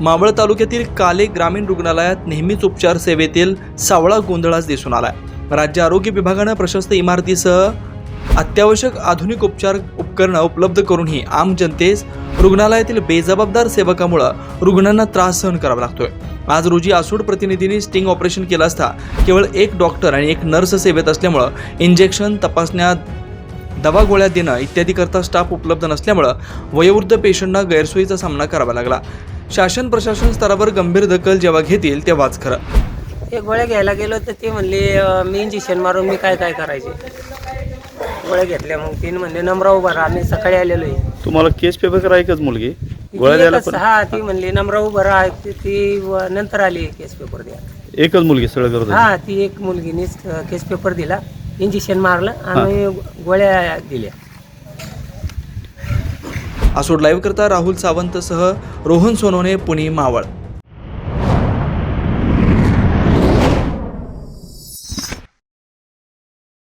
मावळ तालुक्यातील काले ग्रामीण रुग्णालयात नेहमीच उपचार सेवेतील सावळा गोंधळाच दिसून आलाय. राज्य आरोग्य विभागानं प्रशस्त इमारतीसह अत्यावश्यक आधुनिक उपचार उपकरणं उपलब्ध करूनही आम जनतेस रुग्णालयातील बेजबाबदार सेवकामुळं रुग्णांना त्रास सहन करावा लागतोय. आज रोजी आसूड प्रतिनिधींनी स्टिंग ऑपरेशन केलं असता केवळ एक डॉक्टर आणि एक नर्स सेवेत असल्यामुळं इंजेक्शन तपासण्या दवा गोळ्या देणं इत्यादी करता स्टाफ उपलब्ध नसल्यामुळं वयोवृद्ध पेशंटना गैरसोयीचा सामना करावा लागला. शासन प्रशासन स्तरावर गंभीर दखल जेव्हा घेतील तेव्हाच खरं. ते गोळ्या घ्यायला गेलो तर ते म्हणले अं, मी इंजेक्शन मारून मी काय काय करायचे? गोळ्या घेतल्या मग. तीन म्हणले नंबरा उभा राहा आम्ही सकाळी आलेलो आहे. तुम्हाला केस पेपर करा एकच मुलगी? ती गोळ्या द्यायला एकच- पण हा ती म्हणली नंबरा उभा राहा. ती- ती व- नंतर आली केस पेपर द्या एकच मुलगी सगळं करत होती. हा ती एक मुलगीनेच केस पेपर दिला इंजेक्शन मारलं आणि गोळ्या दिल्या. आसूड लाईव्ह करता राहुल सावंतसह रोहन सोनवणे पुणे मावळ.